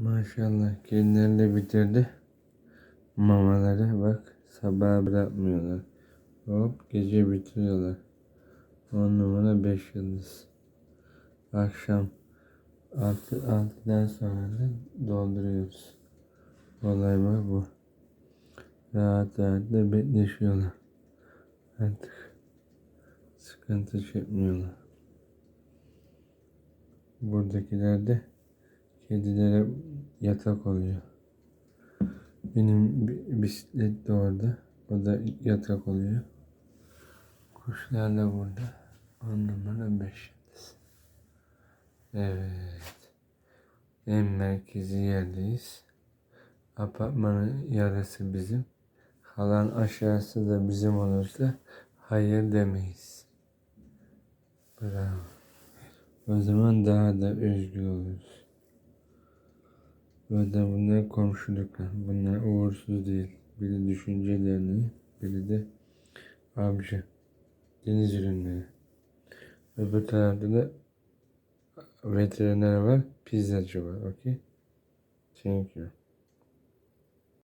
Maşallah kendileri bitirdi. Mamaları bak sabah bırakmıyorlar. Hop gece bitiriyorlar. 10 numara 5 yıldız. Akşam 6 6'dan sonra da dolduruyoruz. Olay var bu. Rahat rahat da bekleşiyorlar. Artık sıkıntı çekmiyorlar. Buradakiler de kedilere yatak oluyor. Benim bi- bisiklet de orada. O da yatak oluyor. Kuşlar da burada. On beş yıldız. Evet. En merkezi yerdeyiz. Apartmanın yarısı bizim. Kalan aşağısı da bizim olursa hayır demeyiz. Bravo. O zaman daha da özgür oluruz. Burada bunlar komşuluklar. Bunlar uğursuz değil. Biri düşünce derneği, biri de avcı. Deniz ürünleri. Öbür tarafta da veteriner var, pizzacı var. Okey? Thank you.